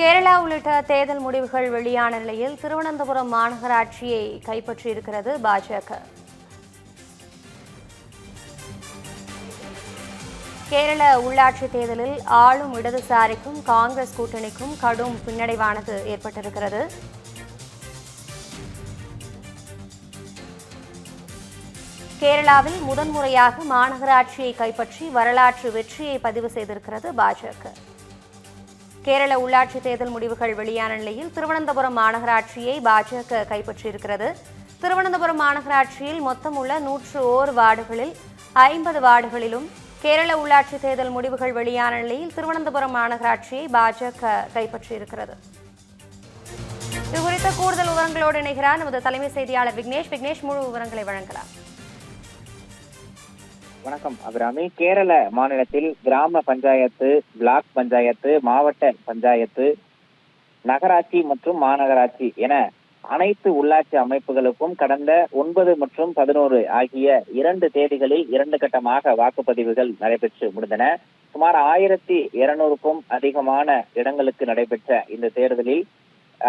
கேரளா உள்ளிட்ட தேர்தல் முடிவுகள் வெளியான நிலையில் திருவனந்தபுரம் மாநகராட்சியை கைப்பற்றியிருக்கிறது பாஜக. கேரள உள்ளாட்சி தேர்தலில் ஆளும் இடதுசாரிக்கும் காங்கிரஸ் கூட்டணிக்கும் கடும் பின்னடைவானது ஏற்பட்டிருக்கிறது. கேரளாவில் முதன்முறையாக மாநகராட்சியை கைப்பற்றி வரலாற்று வெற்றியை பதிவு செய்திருக்கிறது பாஜக. கேரள உள்ளாட்சி தேர்தல் முடிவுகள் வெளியான நிலையில் திருவனந்தபுரம் மாநகராட்சியை பாஜக கைப்பற்றியிருக்கிறது. திருவனந்தபுரம் மாநகராட்சியில் மொத்தம் உள்ள நூற்று ஓர் வார்டுகளில் ஐம்பது வார்டுகளிலும் கேரள உள்ளாட்சி தேர்தல் முடிவுகள் வெளியான நிலையில் திருவனந்தபுரம் மாநகராட்சியை பாஜக கைப்பற்றியிருக்கிறது. இது குறித்த கூடுதல் விவரங்களோடு இணைகிறார். நமது தலைமை செய்தியாளர் விக்னேஷ். விக்னேஷ் முழு விவரங்களை வழங்கலாம். வணக்கம். அபிராமி கேரள மாநிலத்தில் கிராம பஞ்சாயத்து பிளாக் பஞ்சாயத்து மாவட்ட பஞ்சாயத்து நகராட்சி மற்றும் மாநகராட்சி என அனைத்து உள்ளாட்சி அமைப்புகளுக்கும் கடந்த ஒன்பது மற்றும் பதினோரு ஆகிய இரண்டு தேதிகளில் இரண்டு கட்டமாக வாக்குப்பதிவுகள் நடைபெற்று முடிந்தன. சுமார் ஆயிரத்தி இருநூறுக்கும் அதிகமான இடங்களுக்கு நடைபெற்ற இந்த தேர்தலில்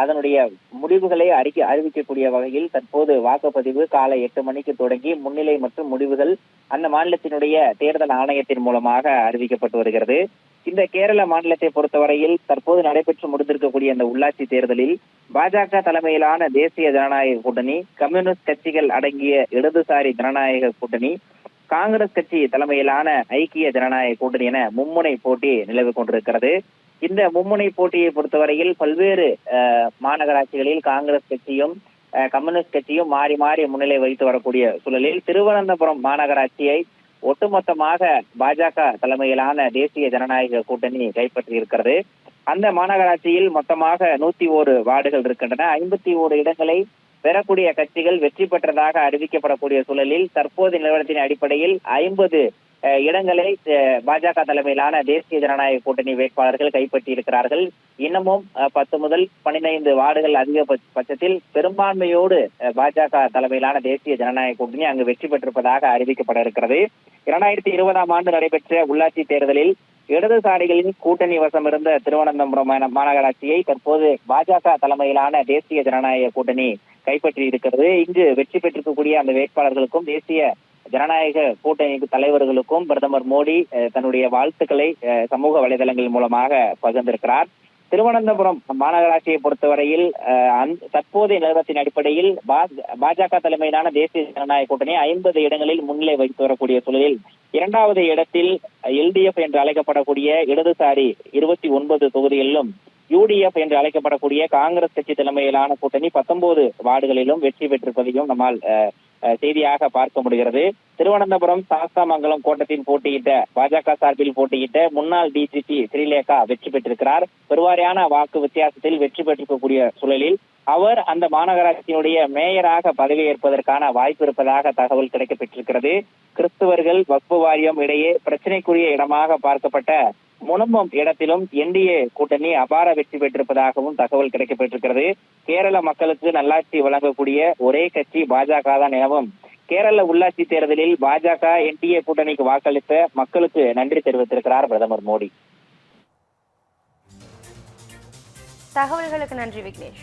அதனுடைய முடிவுகளை அறிக்கை அறிவிக்கக்கூடிய வகையில் தற்போது வாக்குப்பதிவு காலை எட்டு மணிக்கு தொடங்கி முன்னிலை மற்றும் முடிவுகள் அந்த மாநிலத்தினுடைய தேர்தல் ஆணையத்தின் மூலமாக அறிவிக்கப்பட்டு வருகிறது. இந்த கேரள மாநிலத்தை பொறுத்தவரையில் தற்போது நடைபெற்று முடிந்திருக்கக்கூடிய இந்த உள்ளாட்சி தேர்தலில் பாஜக தலைமையிலான தேசிய ஜனநாயக கூட்டணி கம்யூனிஸ்ட் கட்சிகள் அடங்கிய இடதுசாரி ஜனநாயக கூட்டணி காங்கிரஸ் கட்சி தலைமையிலான ஐக்கிய ஜனநாயக கூட்டணி என மும்முனை போட்டி நிலவு கொண்டிருக்கிறது. இந்த மும்முனை போட்டியை பொறுத்தவரையில் பல்வேறு அஹ், மாநகராட்சிகளில் காங்கிரஸ் கட்சியும் கம்யூனிஸ்ட் கட்சியும் மாறி மாறி முன்னிலை வைத்து வரக்கூடிய சூழலில் திருவனந்தபுரம் மாநகராட்சியை ஒட்டுமொத்தமாக பாஜக தலைமையிலான தேசிய ஜனநாயக கூட்டணி கைப்பற்றி இருக்கிறது. அந்த மாநகராட்சியில் மொத்தமாக நூத்தி ஓரு வார்டுகள் இருக்கின்றன. ஐம்பத்தி ஓரு இடங்களை பெறக்கூடிய கட்சிகள் வெற்றி பெற்றதாக அறிவிக்கப்படக்கூடிய சூழலில் தற்போது நிலவரத்தின் அடிப்படையில் ஐம்பது இடங்களை பாஜக தலைமையிலான தேசிய ஜனநாயக கூட்டணி வேட்பாளர்கள் கைப்பற்றி இருக்கிறார்கள் இன்னமும் பத்து முதல் பன்னிரைந்து வார்டுகள் அதிக பட்சத்தில் பெரும்பான்மையோடு பாஜக தலைமையிலான தேசிய ஜனநாயக கூட்டணி அங்கு வெற்றி பெற்றிருப்பதாக அறிவிக்கப்பட இருக்கிறது இரண்டாயிரத்தி இருபதாம் ஆண்டு நடைபெற்ற உள்ளாட்சி தேர்தலில் இடதுசாரிகளின் கூட்டணி வசம் இருந்த திருவனந்தபுரம் மாநகராட்சியை தற்போது பாஜக தலைமையிலான தேசிய ஜனநாயக கூட்டணி கைப்பற்றி இருக்கிறது இங்கு வெற்றி பெற்றிருக்கக்கூடிய அந்த வேட்பாளர்களுக்கும் தேசிய ஜனநாயக கூட்டணி தலைவர்களுக்கும் பிரதமர் மோடி தன்னுடைய வாழ்த்துக்களை அஹ், சமூக வலைதளங்கள் மூலமாக பகிர்ந்திருக்கிறார். திருவனந்தபுரம் மாநகராட்சியை பொறுத்தவரையில் தற்போதைய நிலவரத்தின் அடிப்படையில் பா- பாஜக தலைமையிலான தேசிய ஜனநாயக கூட்டணி ஐம்பது இடங்களில் முன்னிலை வைத்து வரக்கூடிய சூழலில் இரண்டாவது இடத்தில் எல்டிஎஃப் என்று அழைக்கப்படக்கூடிய இடதுசாரி இருபத்தி ஒன்பது தொகுதிகளிலும் யூடிஎஃப் என்று அழைக்கப்படக்கூடிய காங்கிரஸ் கட்சி தலைமையிலான கூட்டணி பத்தொன்பது வார்டுகளிலும் வெற்றி பெற்றிருப்பதையும் நம்மால் அஹ், செய்தியாக பார்க்க முடிகிறது. திருவனந்தபுரம் சாஸ்தாமங்கலம் கோட்டத்தில் போட்டியிட்ட பாஜக சார்பில் போட்டியிட்ட முன்னாள் டிஜிபி ஸ்ரீலேகா வெற்றி பெற்றிருக்கிறார். பெருவாரியான வாக்கு வித்தியாசத்தில் வெற்றி பெற்றிருக்கக்கூடிய சூழலில் அவர் அந்த மாநகராட்சியினுடைய மேயராக பதவியேற்பதற்கான வாய்ப்பு இருப்பதாக தகவல் கிடைக்கப்பெற்றிருக்கிறது. கிறிஸ்துவர்கள் வக்பு வாரியம் இடையே பிரச்சனைக்குரிய இடமாக பார்க்கப்பட்ட முனம்பம் இடத்திலும் என்டிஏ கூட்டணி அபார வெற்றி பெற்றிருப்பதாகவும் தகவல் கிடைக்கப்பட்டிருக்கிறது. கேரள மக்களுக்கு நல்லாட்சி வழங்கக்கூடிய ஒரே கட்சி பாஜக தான் எனவும் கேரள உள்ளாட்சி தேர்தலில் பாஜக என்டிஏ கூட்டணிக்கு வாக்களித்த மக்களுக்கு நன்றி தெரிவித்திருக்கிறார் பிரதமர் மோடி. தகவல்களுக்கு நன்றி விக்னேஷ்.